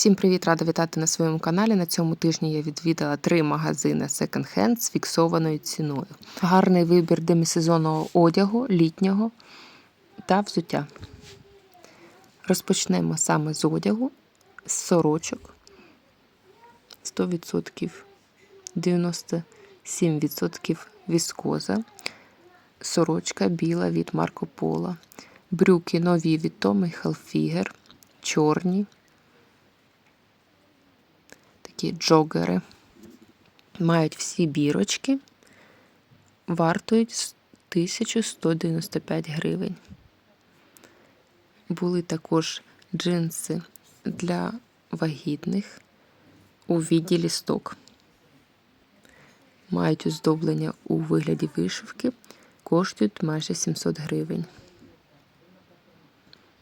Всім привіт, рада вітати на своєму каналі. На цьому тижні я відвідала три магазини секонд-хенд з фіксованою ціною. Гарний вибір демісезонного одягу, літнього та взуття. Розпочнемо саме з одягу, з сорочок. 100%, 97% віскоза, сорочка біла від Марко Поло, брюки нові від Tommy Hilfiger, чорні такі джогери. Мають всі бірочки, вартують 1195 гривень. Були також джинси для вагітних у відділі сток. Мають оздоблення у вигляді вишивки, коштують майже 700 гривень.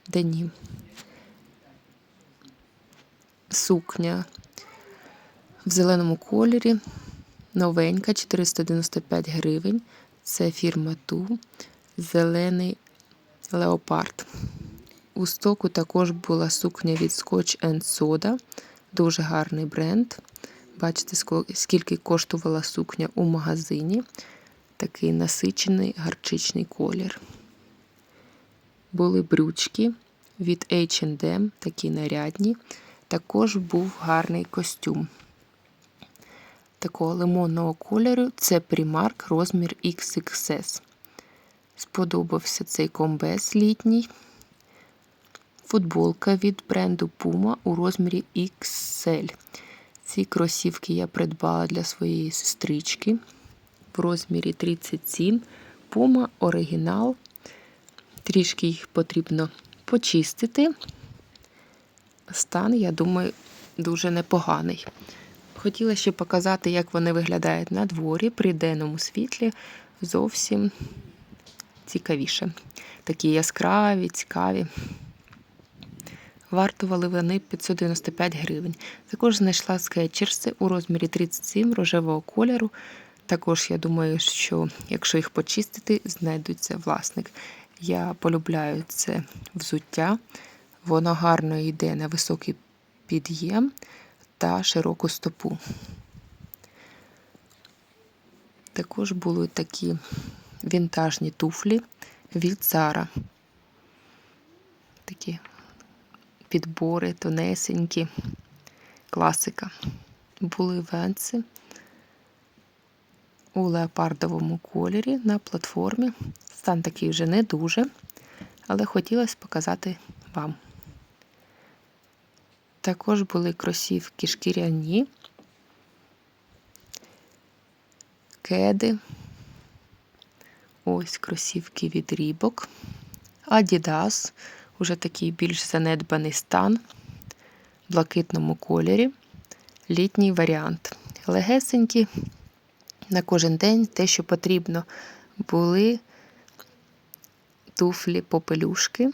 Денім. Сукня в зеленому кольорі. Новенька 495 гривень. Це фірма Ту. Зелений леопард. У стоку також була сукня від Scotch Soda. Дуже гарний бренд. Бачите, скільки коштувала сукня у магазині. Такий насичений гарчичний колір. Були брючки від H&M, такі нарядні. Також був гарний костюм такого лимонного кольору. Це Primark розмір XXS. Сподобався цей комбез літній. Футболка від бренду Puma у розмірі XL. Ці кросівки я придбала для своєї сестрички в розмірі 37. Puma оригінал. Трішки їх потрібно почистити. Стан, я думаю, дуже непоганий. Хотіла ще показати, як вони виглядають на дворі при денному світлі. Зовсім цікавіше. Такі яскраві, цікаві. Вартували вони 595 гривень. Також знайшла скетчерси у розмірі 37 рожевого кольору. Також, я думаю, що якщо їх почистити, знайдуться власник. Я полюбляю це взуття, воно гарно йде на високий під'єм та широку стопу. Також були такі вінтажні туфлі від Zara. Такі підбори, тонесенькі, класика. Були венці у леопардовому кольорі на платформі. Стан такий вже не дуже, але хотілося показати вам. Також були кросівки шкіряні, кеди. Ось кросівки від рібок. Adidas, уже такий більш занедбаний стан, в блакитному кольорі. Літній варіант. Легесенькі, на кожен день те, що потрібно, були туфлі попелюшки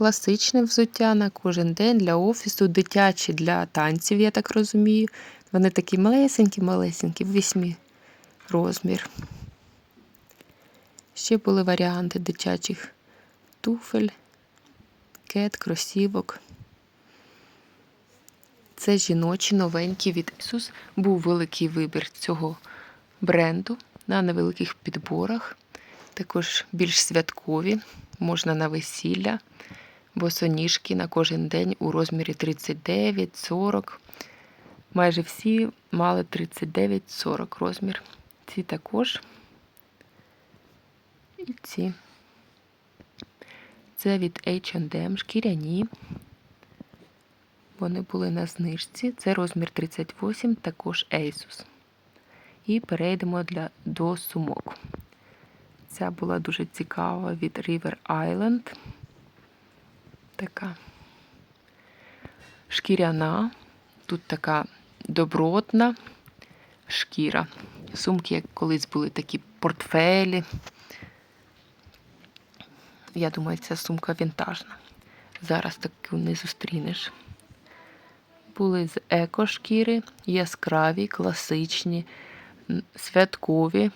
класичне взуття на кожен день для офісу, дитячі для танців, я так розумію. Вони такі малесенькі-малесенькі, вісьмі розмір. Ще були варіанти дитячих туфель, кет, кросівок. Це жіночі новенькі від Ісус. Був великий вибір цього бренду на невеликих підборах. Також більш святкові, можна на весілля босоніжки на кожен день у розмірі 39-40. Майже всі мали 39-40 розмір. Ці також. І ці. Це від H&M шкіряні. Вони були на знижці. Це розмір 38, також Asus. І перейдемо для, до сумок. Ця була дуже цікава від River Island така шкіряна, тут така добротна шкіра. Сумки, як колись були такі портфелі. Я думаю, ця сумка вінтажна. Зараз таку не зустрінеш. Були з екошкіри, яскраві, класичні, святкові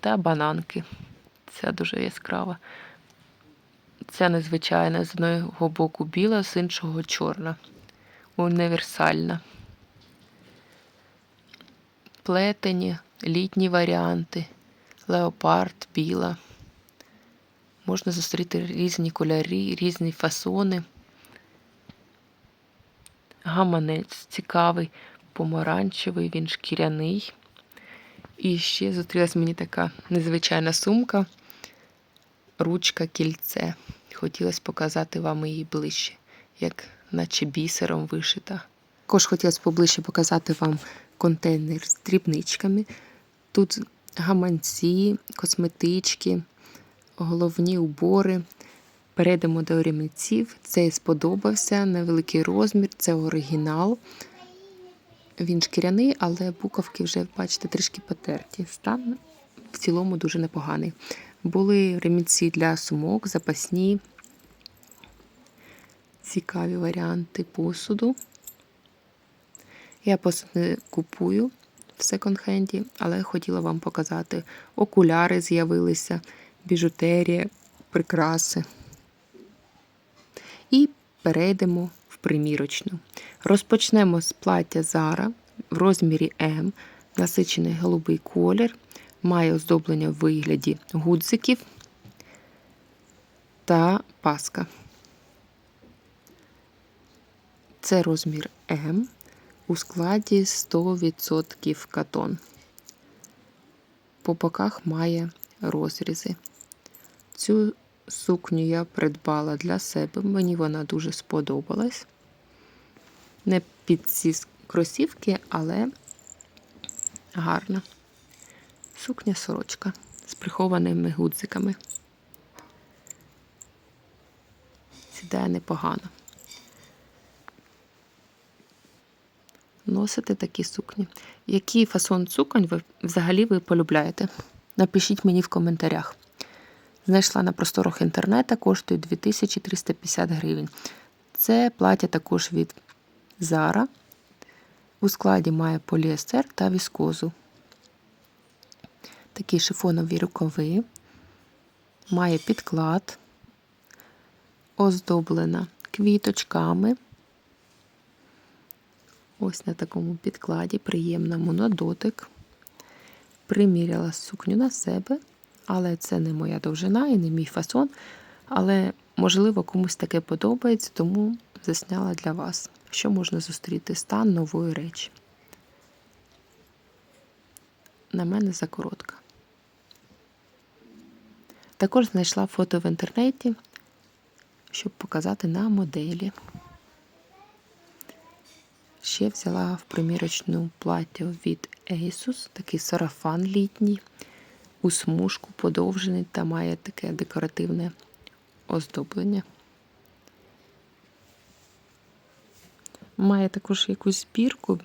та бананки. Ця дуже яскрава. Ця незвичайна з одного боку біла, з іншого чорна. універсальна. Плетені, літні варіанти, леопард, біла. Можна зустріти різні кольори, різні фасони. Гаманець цікавий, помаранчевий, він шкіряний. І ще зустрілась мені така незвичайна сумка, ручка кільце. Хотілося показати вам її ближче, як наче бісером вишита. Також хотілося поближче показати вам контейнер з дрібничками. Тут гаманці, косметички, головні убори. Перейдемо до ремінців. Цей сподобався, невеликий розмір, це оригінал. Він шкіряний, але буковки вже, бачите, трішки потерті. Стан в цілому дуже непоганий. Були ремінці для сумок, запасні, цікаві варіанти посуду. Я посуд не купую в секонд-хенді, але хотіла вам показати. Окуляри з'явилися, біжутерія, прикраси. І перейдемо в примірочну. Розпочнемо з плаття Zara в розмірі М, насичений голубий колір, має оздоблення в вигляді гудзиків та паска. Це розмір М у складі 100% катон. По боках має розрізи. Цю сукню я придбала для себе, мені вона дуже сподобалась. Не під ці кросівки, але гарна. Сукня сорочка з прихованими гудзиками. Сідає непогано. Носите такі сукні. Який фасон суконь ви взагалі ви полюбляєте? Напишіть мені в коментарях. Знайшла на просторах інтернету, коштує 2350 гривень. Це плаття також від Zara. У складі має поліестер та віскозу. Такі шифонові рукави, має підклад, оздоблена квіточками. Ось на такому підкладі, приємному на дотик. Приміряла сукню на себе, але це не моя довжина і не мій фасон. Але, можливо, комусь таке подобається, тому засняла для вас, що можна зустріти стан нової речі. На мене закоротка. Також знайшла фото в інтернеті, щоб показати на моделі. Ще взяла в примірочну плаття від Asus, такий сарафан літній, у смужку подовжений та має таке декоративне оздоблення. Має також якусь збірку.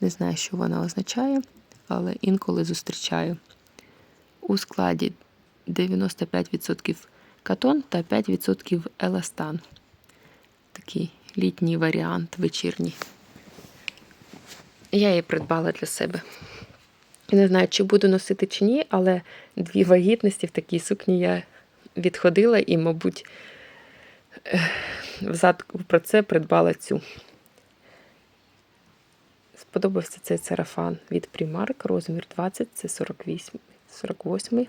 Не знаю, що вона означає, але інколи зустрічаю. У складі 95% катон та 5% еластан. Такий літній варіант вечірній. Я її придбала для себе. Не знаю, чи буду носити чи ні, але дві вагітності в такій сукні я відходила і, мабуть, взад про це придбала цю. Сподобався цей сарафан від Primark, розмір 20, це 48. 48.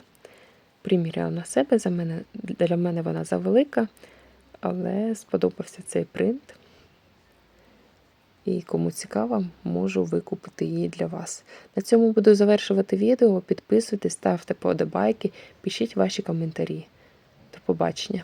Приміряла на себе. За мене, Для мене вона завелика, але сподобався цей принт. І кому цікаво, можу викупити її для вас. На цьому буду завершувати відео. Підписуйтесь, ставте подобайки, пишіть ваші коментарі. До побачення!